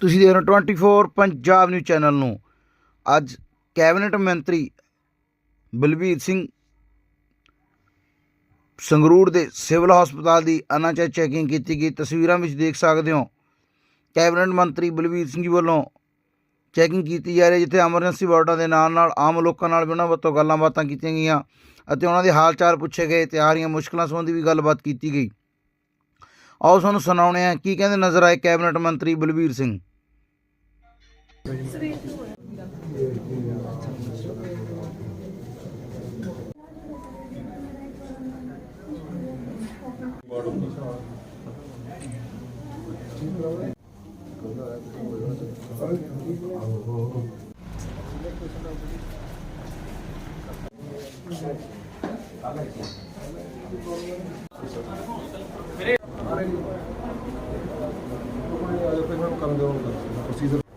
ਤੁਸੀਂ ਦੇਖ ਰਹੇ ਹੋ 24 ਪੰਜਾਬ ਨਿਊਜ਼ ਚੈਨਲ ਨੂੰ। ਅੱਜ ਕੈਬਨਿਟ ਮੰਤਰੀ ਬਲਬੀਰ ਸਿੰਘ ਸੰਗਰੂਰ ਦੇ ਸਿਵਲ ਹਸਪਤਾਲ ਦੀ ਅਨਾਚਾਰ ਚੈਕਿੰਗ ਕੀਤੀ ਗਈ। ਤਸਵੀਰਾਂ ਵਿੱਚ ਦੇਖ ਸਕਦੇ ਹੋ, ਕੈਬਨਿਟ ਮੰਤਰੀ ਬਲਬੀਰ ਸਿੰਘ ਜੀ ਵੱਲੋਂ ਚੈਕਿੰਗ ਕੀਤੀ ਜਾ ਰਹੀ ਜਿੱਥੇ ਐਮਰਜੈਂਸੀ ਵਾਰਡਾਂ ਦੇ ਨਾਲ ਨਾਲ ਆਮ ਲੋਕਾਂ ਨਾਲ ਵੀ ਉਹਨਾਂ ਵੱਲੋਂ ਗੱਲਾਂ ਬਾਤਾਂ ਕੀਤੀਆਂ ਗਈਆਂ ਅਤੇ ਉਹਨਾਂ ਦੇ ਹਾਲ ਚਾਲ ਪੁੱਛੇ ਗਏ ਤੇ ਆ ਰਹੀਆਂ ਮੁਸ਼ਕਲਾਂ ਸੰਬੰਧੀ ਵੀ ਗੱਲਬਾਤ ਕੀਤੀ ਗਈ। ਆਓ ਤੁਹਾਨੂੰ ਸੁਣਾਉਣੇ ਆ ਕੀ ਕਹਿੰਦੇ ਨਜ਼ਰ ਆਏ ਕੈਬਨਿਟ ਮੰਤਰੀ ਬਲਬੀਰ ਸਿੰਘ? 그래. 아래. 조금만 옆에 사람 가면 되는 거 같습니다.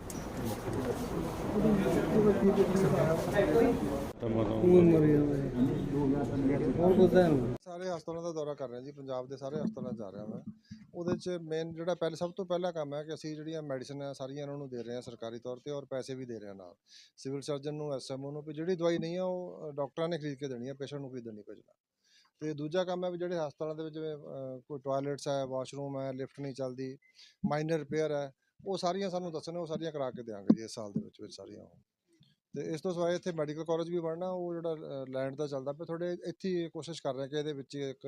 ਸਾਰੇ ਹਸਪਤਾਲਾਂ ਦਾ ਦੌਰਾ ਕਰ ਰਹੇ ਜੀ, ਪੰਜਾਬ ਦੇ ਸਾਰੇ ਹਸਪਤਾਲਾਂ ਜਾ ਰਿਹਾ ਮੈਂ। ਉਹਦੇ 'ਚ ਮੇਨ ਜਿਹੜਾ ਪਹਿਲੇ, ਸਭ ਤੋਂ ਪਹਿਲਾ ਕੰਮ ਹੈ ਕਿ ਅਸੀਂ ਜਿਹੜੀਆਂ ਮੈਡੀਸਨ ਹੈ, ਸਾਰੀਆਂ ਇਹਨਾਂ ਨੂੰ ਦੇ ਰਹੇ ਹਾਂ ਸਰਕਾਰੀ ਤੌਰ ਤੇ ਔਰ ਪੈਸੇ ਵੀ ਦੇ ਰਹੇ ਹਾਂ ਨਾਲ। ਸਿਵਲ ਸਰਜਨ ਨੂੰ ਐਸਐਮਓ ਨੂੰ, ਵੀ ਜਿਹੜੀ ਦਵਾਈ ਨਹੀਂ ਆ ਉਹ ਡਾਕਟਰਾਂ ਨੇ ਖਰੀਦ ਕੇ ਦੇਣੀ ਹੈ, ਪੇਸ਼ੈਂਟ ਨੂੰ ਖਰੀਦਣ ਨਹੀਂ ਭੇਜਣਾ ਤੇ ਦੂਜਾ ਕੰਮ ਹੈ ਵੀ ਜਿਹੜੇ ਹਸਪਤਾਲਾਂ ਦੇ ਵਿੱਚ ਕੋਈ ਟਾਇਲਟਸ ਹੈ ਵਾਸ਼ਰੂਮ ਹੈ ਲਿਫਟ ਨਹੀਂ ਚੱਲਦੀ ਮਾਈਨਰ ਰਿਪੇਅਰ ਹੈ, ਉਹ ਸਾਰੀਆਂ ਸਾਨੂੰ ਦੱਸਣ, ਉਹ ਸਾਰੀਆਂ ਕਰਾ ਕੇ ਦੇਵਾਂਗੇ ਜੀ ਇਸ ਸਾਲ ਦੇ ਵਿੱਚ ਵਿੱਚ ਸਾਰੀਆਂ ਤੇ ਇਸ ਤੋਂ ਸਿਵਾਏ ਇੱਥੇ ਮੈਡੀਕਲ ਕਾਲਜ ਵੀ ਬਣਨਾ ਉਹ ਜਿਹੜਾ ਲੈਂਡ ਦਾ ਚੱਲਦਾ ਪਿਆ ਥੋੜੇ ਇੱਥੇ ਕੋਸ਼ਿਸ਼ ਕਰ ਰਹੇ ਕਿ ਇਹਦੇ ਵਿੱਚ ਇੱਕ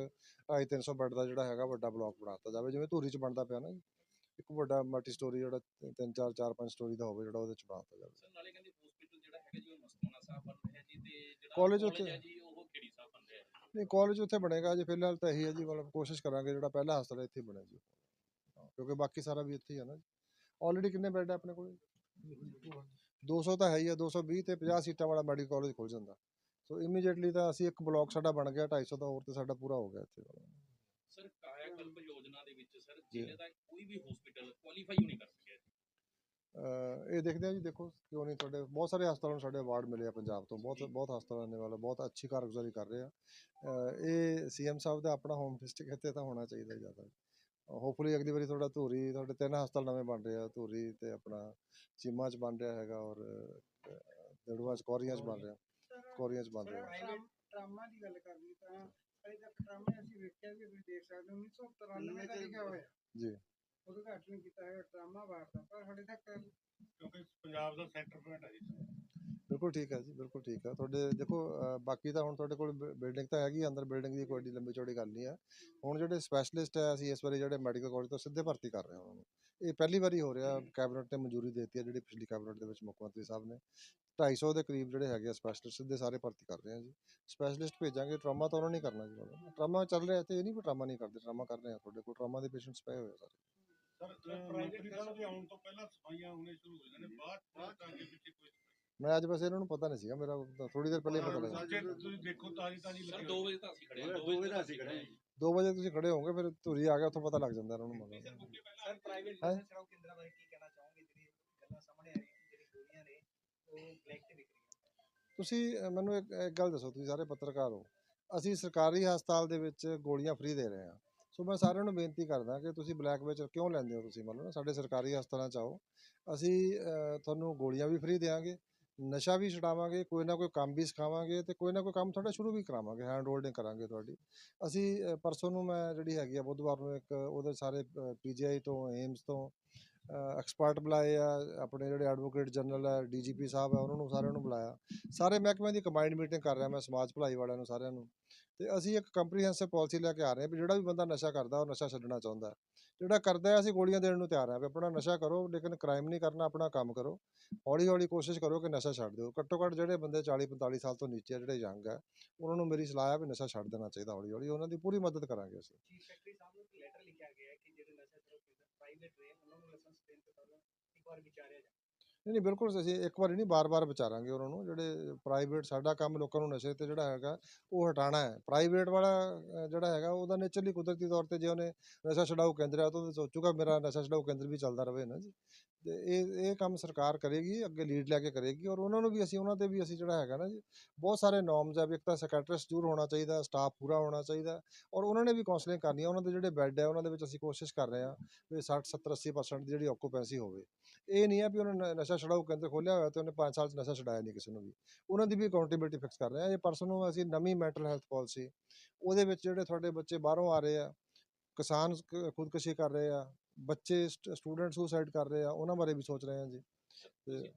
250 ਬੈੱਡ ਦਾ ਜਿਹੜਾ ਹੈਗਾ ਵੱਡਾ ਬਲਾਕ ਬਣਾਤਾ ਜਾਵੇ ਜਿਵੇਂ ਧੂਰੀ ਚ ਬਣਦਾ ਪਿਆ ਨਾ ਇੱਕ ਵੱਡਾ ਮਲਟੀ ਸਟੋਰੀ ਜਿਹੜਾ ਤਿੰਨ ਚਾਰ ਚਾਰ ਪੰਜ ਸਟੋਰੀ ਦਾ ਹੋਵੇ ਜਿਹੜਾ ਉਹਦੇ ਚ ਬਣਾਤਾ ਜਾਵੇ। ਸਰ ਨਾਲੇ ਕਹਿੰਦੇ ਹਸਪੀਟਲ ਜਿਹੜਾ ਹੈਗਾ ਜੀ ਉਹ ਮਸਤੂਨਾ ਸਾਹਿਬ ਬਣ ਰਿਹਾ ਜੀ ਤੇ ਜਿਹੜਾ College college ਉੱਥੇ- ਹੈ ਜੀ ਉਹ ਖੇੜੀ ਸਾਹਿਬ ਬਣ ਰਿਹਾ ਹੈ ਨਹੀਂ ਕਾਲਜ ਉੱਥੇ ਬਣੇਗਾ ਜੀ ਫਿਲਹਾਲ ਤਾਂ ਇਹੀ ਹੈ ਜੀ ਮਤਲਬ ਕੋਸ਼ਿਸ਼ ਕਰਾਂਗੇ ਜਿਹੜਾ ਪਹਿਲਾ ਹਸਪਤਾਲ ਇੱਥੇ ਬਣੇ ਜੀ। ਕਿਉਂਕਿ ਬਾਕੀ ਸਾਰਾ ਵੀ ਇੱਥੇ ਹੀ ਹੈ ਨਾ ਆਲਰੇਡੀ ਕਿੰਨੇ ਬੈੱਡ ਹੈ ਆਪਣੇ ਕੋਲ? 200 ਤਾਂ ਹੈ ਹੀ ਹੈ 220 ਤੇ 50 ਸੀਟਾਂ ਵਾਲਾ ਮੈਡੀਕਲ ਕਾਲਜ ਖੁੱਲ ਜਾਂਦਾ। ਸੋ ਇਮੀਡੀਏਟਲੀ ਤਾਂ ਅਸੀਂ ਇੱਕ ਬਲਾਕ ਸਾਡਾ ਬਣ ਗਿਆ 250 ਦਾ ਹੋਰ ਤੇ ਸਾਡਾ ਪੂਰਾ ਹੋ ਗਿਆ ਇੱਥੇ। ਸਰ ਕਾਇਆ ਕਲਪ ਯੋਜਨਾ ਦੇ ਵਿੱਚ ਸਰ ਜੀ। ਜ਼ਿਲ੍ਹੇ ਦਾ ਕੋਈ ਵੀ ਹਸਪੀਟਲ ਕੁਆਲੀਫਾਈ ਨਹੀਂ ਕਰ ਸਕਿਆ ਜੀ। ਅਹ ਇਹ ਦੇਖਦੇ ਆ ਜੀ ਦੇਖੋ ਕਿਉਂ ਨਹੀਂ ਤੁਹਾਡੇ ਬਹੁਤ ਸਾਰੇ ਹਸਪਤਾਲਾਂ ਨੂੰ ਸਾਡੇ ਅਵਾਰਡ ਮਿਲੇ ਆ ਪੰਜਾਬ ਤੋਂ। ਬਹੁਤ ਬਹੁਤ ਹਸਪਤਾਲਾਂ ਨੇ ਵਾਲਾ ਬਹੁਤ ਅੱਛੀ ਕਾਰਗੁਜ਼ਾਰੀ ਕਰ ਰਹੇ ਆ। ਇਹ ਸੀਐਮ ਸਾਹਿਬ ਦਾ ਆਪਣਾ ਹੋਮ ਡਿਸਟ੍ਰਿਕਟ ਇੱਥੇ ਤਾਂ ਹੋਣਾ ਚਾਹੀਦਾ ਜ਼ਿਆਦਾ। ਹੋਪਫੁਲੀ ਅਗਲੀ ਵਾਰੀ ਤੁਹਾਡਾ ਧੂਰੀ ਤੁਹਾਡੇ ਤਿੰਨ ਹਸਪਤਾਲ ਨਵੇਂ ਬਣ ਰਹੇ ਆ ਧੂਰੀ ਤੇ ਆਪਣਾ ਚੀਮਾ ਚ ਬਣ ਰਿਹਾ ਹੈਗਾ ਔਰ ਦੜੂਆ ਚ ਕੋਰੀਆਂ ਚ ਬਣ ਰਿਹਾ। ਕੋਰੀਆਂ ਚ ਬਣ ਰਿਹਾ। ਟਰਾਮਾ ਦੀ ਗੱਲ ਕਰਨੀ ਤਾਂ ਅਜੇ ਤੱਕ ਟਰਾਮਾ ਅਸੀਂ ਵੇਖਿਆ ਵੀ ਤੁਸੀਂ ਦੇਖ ਸਕਦੇ ਹੋ 1993 ਦਾ ਲਿਖਿਆ ਹੋਇਆ। ਜੀ। ਉਦਘਾਟਨ ਕੀਤਾ ਹੈ ਟਰਾਮਾ ਦਾ ਪਰ ਹਾਲੇ ਤੱਕ ਕਿਉਂਕਿ ਪੰਜਾਬ ਦਾ ਸੈਂਟਰ ਪੁਆਇੰਟ ਹੈ ਜੀ। ਬਿਲਕੁਲ ਠੀਕ ਹੈ ਜੀ ਬਿਲਕੁਲ ਠੀਕ ਹੈ। ਤੁਹਾਡੇ ਦੇਖੋ ਬਾਕੀ ਤਾਂ ਹੁਣ ਤੁਹਾਡੇ ਕੋਲ ਬਿਲਡਿੰਗ ਤਾਂ ਹੈਗੀ ਆ, ਅੰਦਰ ਬਿਲਡਿੰਗ ਦੀ ਕੋਈ ਏਡੀ ਲੰਬੀ ਚੌੜੀ ਗੱਲ ਨਹੀਂ ਹੈ। ਹੁਣ ਜਿਹੜੇ ਸਪੈਸ਼ਲਿਸਟ ਹੈ ਅਸੀਂ ਇਸ ਵਾਰੀ ਜਿਹੜੇ ਮੈਡੀਕਲ ਕਾਲਜ ਤੋਂ ਸਿੱਧੇ ਭਰਤੀ ਕਰ ਰਹੇ ਹਾਂ ਉਹਨਾਂ ਨੂੰ। ਇਹ ਪਹਿਲੀ ਵਾਰੀ ਹੋ ਰਿਹਾ ਕੈਬਨਿਟ ਨੇ ਮਨਜ਼ੂਰੀ ਦੇ ਦਿੱਤੀ ਹੈ ਜਿਹੜੀ ਪਿਛਲੀ ਕੈਬਨਿਟ ਦੇ ਵਿੱਚ ਮੁੱਖ ਮੰਤਰੀ ਸਾਹਿਬ ਨੇ। 250 ਦੇ ਕਰੀਬ ਜਿਹੜੇ ਹੈਗੇ ਆ ਸਪੈਸ਼ਲਿਸਟ ਸਿੱਧੇ ਸਾਰੇ ਭਰਤੀ ਕਰ ਰਹੇ ਹਾਂ ਜੀ। ਸਪੈਸ਼ਲਿਸਟ ਭੇਜਾਂਗੇ ਟਰਾਮਾ ਤਾਂ ਉਹਨਾਂ ਨੇ ਕਰਨਾ ਜੀ ਟਰਾਮਾ ਚੱਲ ਰਿਹਾ ਤੇ ਇਹ ਨਹੀਂ ਵੀ ਟਰਾਮਾ ਨਹੀਂ ਕਰਦੇ ਟਰਾਮਾ ਕਰ ਰਹੇ ਆ ਤੁਹਾਡੇ ਕੋਲ ਟਰਾਮਾ ਦੇ ਪੇਸ਼ੈਂਟਸ ਪਏ ਹੋਏ ਆ ਸਾਰੇ। ਸਰ ਸਾਹਿਬ ਦੇ ਆਉਣ ਤੋਂ ਪਹਿਲਾਂ ਸਫਾਈਆਂ ਹੋਣੇ ਸ਼ੁਰੂ ਹੋ ਜਾਂਦੇ ਨੇ ਬਾਅਦ ਬਾਅਦ ਤਾਂ ਅੱਗੇ ਪਿੱਛੇ ਕੋਈ। ਮੈਂ ਅੱਜ ਵੈਸੇ ਇਹਨਾਂ ਨੂੰ ਪਤਾ ਨਹੀਂ ਸੀਗਾ ਮੇਰਾ ਥੋੜੀ ਦੇਰ ਪਹਿਲੇ ਹੀ ਪਤਾ ਲੱਗਾ। ਜੇ ਤੁਸੀਂ ਦੇਖੋ ਤਾਜੀ ਤਾਜੀ ਸਰ ਲੱਗੀ 2 ਵਜੇ ਤਾਂ ਅਸੀਂ ਖੜੇ ਹਾਂ 2 ਵਜੇ ਤਾਂ ਅਸੀਂ ਖੜੇ ਹਾਂ ਜੀ। 2 ਵਜੇ ਤੁਸੀਂ ਖੜੇ ਹੋਵੋਗੇ ਫਿਰ ਧੂਰੀ ਆ ਗਿਆ ਉੱਥੋਂ ਪਤਾ ਲੱਗ ਜਾਂਦਾ ਇਹਨਾਂ ਨੂੰ ਮਤਲਬ ਸਰ ਪ੍ਰਾਈਵੇਟ? ਬਿਜ਼ਨਸ ਕੇਂਦਰਾਂ ਬਾਰੇ ਕੀ ਕਹਿਣਾ ਚਾਹੋਗੇ ਜਿਹੜੀ ਗੱਲਾਂ ਸਾਹਮਣੇ ਆ ਰਹੀਆਂ ਜਿਹੜੀ ਗੋਲੀਆਂ ਨੇ ਉਹ ਬਲੈਕ ਤੇ ਵਿਕ ਰਹੀਆਂ। ਤੁਸੀਂ ਮੈਨੂੰ ਇੱਕ ਇੱਕ ਗੱਲ ਦੱਸੋ ਤੁਸੀਂ ਸਾਰੇ ਪੱਤਰਕਾਰ ਹੋ। ਅਸੀਂ ਸਰਕਾਰੀ ਹਸਪਤਾਲ ਦੇ ਵਿੱਚ ਗੋਲੀਆਂ ਫ੍ਰੀ ਦੇ ਰਹੇ ਹਾਂ। ਸੋ ਮੈਂ ਸਾਰਿਆਂ ਨੂੰ ਬੇਨਤੀ ਕਰਦਾ ਕਿ ਤੁਸੀਂ ਬਲੈਕ ਵਿੱਚ ਕਿਉਂ ਲੈਂਦੇ ਹੋ ਤੁਸੀਂ? ਮੰਨ ਲਓ ਸਾਡੇ ਸਰਕਾਰੀ ਹਸਪਤਾਲਾਂ ਚ ਆਓ। ਅਸੀਂ ਅਹ, ਤੁਹਾਨੂੰ ਗੋਲੀਆਂ ਵੀ ਫ੍ਰੀ ਦੇਵਾਂਗੇ ਨਸ਼ਾ ਵੀ ਛਡਾਵਾਂਗੇ, ਕੋਈ ਨਾ ਕੋਈ ਕੰਮ ਵੀ ਸਿਖਾਵਾਂਗੇ ਤੇ ਕੋਈ ਨਾ ਕੋਈ ਕੰਮ ਤੁਹਾਡਾ ਸ਼ੁਰੂ ਵੀ ਕਰਾਵਾਂਗੇ ਹੈਂਡ ਹੋਲਡਿੰਗ ਕਰਾਂਗੇ ਤੁਹਾਡੀ। ਅਸੀਂ ਪਰਸੋਂ ਨੂੰ ਮੈਂ ਜਿਹੜੀ ਹੈਗੀ ਆ ਬੁੱਧਵਾਰ ਨੂੰ ਇੱਕ ਉਹਦੇ ਸਾਰੇ ਪੀਜੀਆਈ ਤੋਂ ਏਮਸ ਤੋਂ ਐਕਸਪਰਟ ਬੁਲਾਏ ਆ ਆਪਣੇ ਜਿਹੜੇ ਐਡਵੋਕੇਟ ਜਨਰਲ ਹੈ ਡੀਜੀਪੀ ਸਾਹਿਬ ਹੈ ਉਹਨਾਂ ਨੂੰ ਸਾਰਿਆਂ ਨੂੰ ਬੁਲਾਇਆ। ਸਾਰੇ ਮਹਿਕਮਿਆਂ ਦੀ ਕੰਬਾਈਨਡ ਮੀਟਿੰਗ ਕਰ ਰਿਹਾ ਮੈਂ ਸਮਾਜ ਭਲਾਈ ਵਾਲਿਆਂ ਨੂੰ ਸਾਰਿਆਂ ਨੂੰ। ਤੇ ਅਸੀਂ ਇੱਕ ਕੰਪਰੀਹੈਂਸਿਵ ਪਾਲਿਸੀ ਲੈ ਕੇ ਆ ਰਹੇ ਹਾਂ ਵੀ ਜਿਹੜਾ ਵੀ ਬੰਦਾ ਨਸ਼ਾ ਕਰਦਾ ਉਹ ਨਸ਼ਾ ਛੱਡਣਾ ਚਾਹੁੰਦਾ ਜਿਹੜਾ ਕਰਦਾ ਅਸੀਂ ਗੋਲੀਆਂ ਦੇਣ ਨੂੰ ਤਿਆਰ ਹਾਂ ਵੀ ਆਪਣਾ ਨਸ਼ਾ ਕਰੋ ਲੇਕਿਨ ਕ੍ਰਾਈਮ ਨਹੀਂ ਕਰਨਾ ਆਪਣਾ ਕੰਮ ਕਰੋ। ਹੌਲੀ ਹੌਲੀ ਕੋਸ਼ਿਸ਼ ਕਰੋ ਕਿ ਨਸ਼ਾ ਛੱਡ ਦਿਓ। ਘੱਟੋ ਘੱਟ ਜਿਹੜੇ ਬੰਦੇ 40 45 ਸਾਲ ਤੋਂ ਨੀਚੇ ਆ, ਜਿਹੜੇ ਯੰਗ ਹੈ ਉਹਨਾਂ ਨੂੰ ਮੇਰੀ ਸਲਾਹ ਆ ਵੀ ਨਸ਼ਾ ਛੱਡ ਦੇਣਾ ਚਾਹੀਦਾ ਹੌਲੀ ਹੌਲੀ ਉਹਨਾਂ ਦੀ ਪੂਰੀ ਮਦਦ ਕਰਾਂਗੇ ਅਸੀਂ ਚੀਫ ਸੈਕਟਰੀ ਸਾਹਿਬ ਨੂੰ ਇੱਕ ਲੈਟਰ ਲਿਖਿਆ ਗਿਆ ਹੈ ਕਿ ਜਿਹੜੇ ਨਸ਼ਾ ਛੜਾਓ ਕੇਂਦਰ ਪ੍ਰਾਈਵੇਟ ਨੇ, ਉਹਨਾਂ ਨੂੰ ਲਾਇਸੈਂਸ ਦੇਣ ਤੋਂ ਪਹਿਲਾਂ ਇੱਕ ਵਾਰ ਵਿਚਾਰਿਆ ਜਾਵੇ ਨਹੀਂ ਨਹੀਂ, ਬਿਲਕੁਲ ਅਸੀਂ ਇੱਕ ਵਾਰੀ ਨਹੀਂ, ਬਾਰ-ਬਾਰ ਵਿਚਾਰਾਂਗੇ ਉਹਨਾਂ ਨੂੰ, ਜਿਹੜੇ ਪ੍ਰਾਈਵੇਟ ਸਾਡਾ ਕੰਮ ਲੋਕਾਂ ਨੂੰ ਨਸ਼ੇ ਤੇ ਜਿਹੜਾ ਹੈਗਾ, ਉਹ ਹਟਾਣਾ ਹੈ। ਪ੍ਰਾਈਵੇਟ ਵਾਲਾ ਜਿਹੜਾ ਹੈਗਾ ਉਹਦਾ ਨੇਚਰਲੀ ਕੁਦਰਤੀ ਤੌਰ ਤੇ ਜੇ ਉਹਨੇ ਨਸ਼ਾ ਛਡਾਊ ਕੇਂਦਰ ਹੈ ਤਾਂ ਸੋਚੂਗਾ ਮੇਰਾ ਨਸ਼ਾ ਛਡਾਊ ਕੇਂਦਰ ਵੀ ਚੱਲਦਾ ਰਹੇ ਨਾ ਜੀ। ਤੇ ਇਹ ਇਹ ਕੰਮ ਸਰਕਾਰ ਕਰੇਗੀ, ਅੱਗੇ ਲੀਡ ਲੈ ਕੇ ਕਰੇਗੀ ਔਰ ਉਹਨਾਂ ਨੂੰ ਵੀ ਅਸੀਂ, ਉਹਨਾਂ ਤੇ ਵੀ ਅਸੀਂ ਜਿਹੜਾ ਹੈਗਾ ਨਾ ਜੀ, ਬਹੁਤ ਸਾਰੇ ਨੋਰਮਸ ਆ ਵੀ ਇੱਕ ਤਾਂ ਸੈਕਟਰਿਸਟ ਜ਼ਰੂਰ ਹੋਣਾ ਚਾਹੀਦਾ ਸਟਾਫ ਪੂਰਾ ਹੋਣਾ ਚਾਹੀਦਾ ਔਰ ਉਹਨਾਂ ਨੇ ਵੀ ਕਾਉਂਸਲਿੰਗ ਕਰਨੀ ਆ, ਉਹਨਾਂ ਦੇ ਜਿਹੜੇ ਬੈੱਡ ਹੈ ਉਹਨਾਂ ਦੇ ਵਿੱਚ ਅਸੀਂ ਕੋਸ਼ਿਸ਼ ਕਰ ਰਹੇ ਹਾਂ ਵੀ 60 70 80% ਦੀ ਜਿਹੜੀ ਆਕੂਪੈਂਸੀ ਹੋਵੇ। ਇਹ ਨਹੀਂ ਆ ਵੀ ਉਹਨਾਂ ਨਸ਼ਾ ਛਡਾਊ ਕੇਂਦਰ ਖੋਲਿਆ ਹੋਇਆ ਤੇ ਉਹਨੇ 5 ਸਾਲ ਚ ਨਸ਼ਾ ਛਡਾਇਆ ਨਹੀਂ ਕਿਸੇ ਨੂੰ ਵੀ। ਉਹਨਾਂ ਦੀ ਵੀ ਅਕਾਊਂਟੇਬਿਲਟੀ ਫਿਕਸ ਕਰ ਰਹੇ ਆ। ਇਹ ਪਰਸਨ ਨੂੰ ਅਸੀਂ ਨਵੀਂ ਮੈਂਟਲ ਹੈਲਥ ਪਾਲਿਸੀ ਉਹਦੇ ਵਿੱਚ ਜਿਹੜੇ ਤੁਹਾਡੇ ਬੱਚੇ ਬਾਹਰੋਂ ਆ ਰਹੇ ਆ, ਕਿਸਾਨ ਕ- ਖੁਦਕੁਸ਼ੀ ਕਰ ਰਹੇ ਆ ਬੱਚੇ ਸਟੂਡੈਂਟ ਸੁਸਾਈਡ ਕਰ ਰਹੇ ਆ ਉਹਨਾਂ ਬਾਰੇ ਵੀ ਸੋਚ ਰਹੇ ਆ ਜੀ। ਤੁਸੀਂ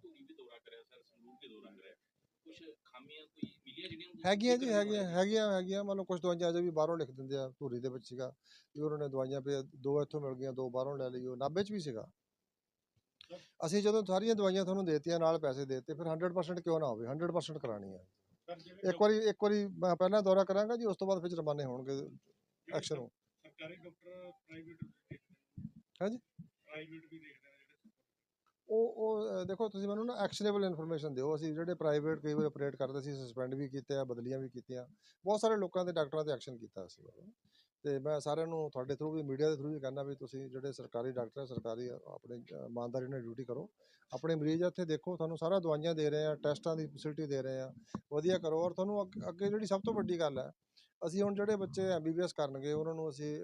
ਹੈਗੀਆਂ ਜੀ ਹੈਗੀਆਂ? ਹੈਗੀਆਂ ਹੈਗੀਆਂ। ਮੰਨ ਲਓ ਕੁਝ ਦਵਾਈਆਂ ਅਜੇ ਵੀ ਬਾਹਰੋਂ ਲਿਖ ਦਿੰਦੇ ਆ ਧੂਰੀ ਦੇ ਵਿੱਚ ਸੀਗਾ। ਵੀ ਉਹਨਾਂ ਨੇ ਦਵਾਈਆਂ ਪੇ ਦੋ ਇੱਥੋਂ ਮਿਲ ਗਈਆਂ ਦੋ ਬਾਹਰੋਂ ਲੈ ਲਈਓ ਨਾਭੇ 'ਚ ਵੀ ਸੀਗਾ। ਅਸੀਂ ਜਦੋਂ ਸਾਰੀਆਂ ਦਵਾਈਆਂ ਤੁਹਾਨੂੰ ਦੇਤੀਆਂ ਨਾਲ ਪੈਸੇ ਦੇਤੇ ਫਿਰ 100% ਕਿਉਂ ਨਾ ਹੋਵੇ? 100% ਕਰਾਣੀ ਜਿਹੜੇ ਇੱਕ ਵਾਰੀ ਇੱਕ ਵਾਰੀ ਮੈਂ ਪਹਿਲਾਂ ਦੌਰਾ ਕਰਾਂਗਾ ਜੀ ਉਸ ਤੋਂ ਬਾਅਦ ਫਿਰ ਜੁਰਮਾਨੇ ਹੋਣਗੇ ਐਕਸ਼ਨ ਹੋ। ਸਰਕਾਰੀ ਡਾਕਟਰ ਪ੍ਰਾਈਵੇਟ ਹਾਂਜੀ? ਪ੍ਰਾਈਵੇਟ ਵੀ ਦੇਖਦੇ ਨੇ ਜਿਹੜੇ ਉਹ ਉਹ ਦੇਖੋ ਤੁਸੀਂ ਮੈਨੂੰ ਨਾ ਐਕਸ਼ਨੇਬਲ ਇਨਫੋਰਮੇਸ਼ਨ ਦਿਓ। ਅਸੀਂ ਜਿਹੜੇ ਪ੍ਰਾਈਵੇਟ ਕਈ ਵਾਰ ਆਪਰੇਟ ਕਰਦੇ ਸੀ ਸਸਪੈਂਡ ਵੀ ਕੀਤੇ ਆ ਬਦਲੀਆਂ ਵੀ ਕੀਤੀਆਂ। ਬਹੁਤ ਸਾਰੇ ਲੋਕਾਂ ਦੇ ਡਾਕਟਰਾਂ ਤੇ ਐਕਸ਼ਨ ਕੀਤਾ ਸੀ ਤੇ ਮੈਂ ਸਾਰਿਆਂ ਨੂੰ ਤੁਹਾਡੇ ਥਰੂ ਵੀ ਮੀਡੀਆ ਦੇ ਥਰੂ ਵੀ ਕਹਿੰਦਾ ਵੀ ਤੁਸੀਂ ਜਿਹੜੇ ਸਰਕਾਰੀ ਡਾਕਟਰ ਹੈ ਸਰਕਾਰੀ ਆਪਣੇ ਇਮਾਨਦਾਰੀ ਨਾਲ ਡਿਊਟੀ ਕਰੋ। ਆਪਣੇ ਮਰੀਜ਼ ਇੱਥੇ ਦੇਖੋ ਤੁਹਾਨੂੰ ਸਾਰਾ ਦਵਾਈਆਂ ਦੇ ਰਹੇ ਆ ਟੈਸਟਾਂ ਦੀ ਫੈਸਿਲਿਟੀ ਦੇ ਰਹੇ ਆ। ਵਧੀਆ ਕਰੋ। ਔਰ ਤੁਹਾਨੂੰ ਅੱਗ- ਜਿਹੜੀ ਸਭ ਤੋਂ ਵੱਡੀ ਗੱਲ ਹੈ ਅਸੀਂ ਹੁਣ ਜਿਹੜੇ ਬੱਚੇ ਐਮਬੀਬੀਐਸ ਕਰਨਗੇ ਉਹਨਾਂ ਨੂੰ ਅਸੀਂ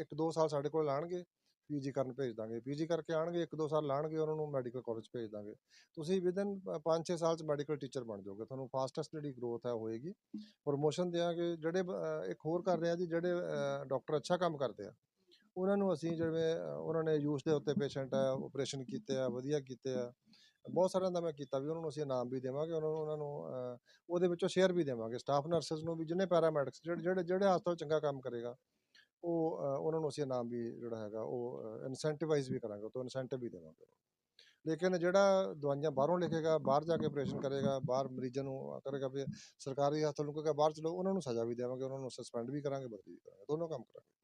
ਇੱਕ ਦੋ ਸਾਲ ਸਾਡੇ ਕੋਲ ਲਾਣਗੇ ਪੀਜੀ ਕਰਨ ਭੇਜ ਦਾਂਗੇ। ਪੀਜੀ ਕਰਕੇ ਆਣਗੇ ਇੱਕ ਦੋ ਸਾਲ ਲਾਣਗੇ ਉਹਨਾਂ ਨੂੰ ਮੈਡੀਕਲ ਕਾਲਜ ਭੇਜ ਦਾਂਗੇ। ਤੁਸੀਂ ਵਿਦਨ 5-6 ਸਾਲ ਚ ਮੈਡੀਕਲ ਟੀਚਰ ਬਣ ਜਾਓਗੇ। ਤੁਹਾਨੂੰ ਫਾਸਟੈਸਟ ਜਿਹੜੀ ਗਰੋਥ ਹੈ ਹੋਏਗੀ। ਪ੍ਰੋਮੋਸ਼ਨ ਦਿਆਂਗੇ। ਜਿਹੜੇ ਇੱਕ ਹੋਰ ਕਰ ਰਹੇ ਆ ਜੀ, ਜਿਹੜੇ ਡਾਕਟਰ ਅੱਛਾ ਕੰਮ ਕਰਦੇ ਆ। ਉਹਨਾਂ ਨੂੰ ਅਸੀਂ ਜਿਵੇਂ ਉਹਨਾਂ ਨੇ ਯੂਸ ਦੇ ਉੱਤੇ ਪੇਸ਼ੈਂਟ ਆ ਆਪਰੇਸ਼ਨ ਕੀਤੇ ਆ, ਵਧੀਆ ਕੀਤੇ ਆ। ਬਹੁਤ ਸਾਰਿਆਂ ਦਾ ਮੈਂ ਕੀਤਾ ਵੀ, ਉਹਨਾਂ ਨੂੰ ਅਸੀਂ ਇਨਾਮ ਵੀ ਦੇਵਾਂਗੇ, ਉਹਨਾਂ ਨੂੰ ਉਹਨਾਂ ਨੂੰ ਉਹਦੇ ਵਿੱਚੋਂ ਸ਼ੇਅਰ ਵੀ ਦੇਵਾਂਗੇ। ਸਟਾਫ ਨਰਸਸ ਨੂੰ ਵੀ, ਜਿੰਨੇ ਪੈਰਾਮੈਡਿਕਸ ਜਿਹੜੇ ਜਿਹੜੇ ਜਿਹੜੇ ਹਸਪਤਾਲ ਚੰਗਾ ਕੰਮ ਕਰੇਗਾ ਉਹ ਉਹਨਾਂ ਨੂੰ ਅਸੀਂ ਇਨਾਮ ਵੀ ਜਿਹੜਾ ਹੈਗਾ ਉਹ ਇਨਸੈਂਟੀਵਾਈਜ਼ ਵੀ ਕਰਾਂਗੇ ਉਹ ਤੋਂ ਇਨਸੈਂਟਿਵ ਵੀ ਦੇਵਾਂਗੇ ਲੇਕਿਨ ਜਿਹੜਾ ਦਵਾਈਆਂ ਬਾਹਰੋਂ ਲਿਖੇਗਾ, ਬਾਹਰ ਜਾ ਕੇ ਆਪਰੇਸ਼ਨ ਕਰੇਗਾ, ਬਾਹਰ ਮਰੀਜ਼ਾਂ ਨੂੰ ਕਰੇਗਾ ਵੀ ਸਰਕਾਰੀ ਹਸਪਤਾਲ ਨੂੰ ਕਹੇਗਾ ਬਾਹਰ ਚਲੋ ਉਹਨਾਂ ਨੂੰ ਸਜ਼ਾ ਵੀ ਦੇਵਾਂਗੇ, ਉਹਨਾਂ ਨੂੰ ਸਸਪੈਂਡ ਵੀ ਕਰਾਂਗੇ, ਬਦਲੀ ਵੀ ਕਰਾਂਗੇ, ਦੋਨੋਂ ਕੰਮ ਕਰਾਂਗੇ।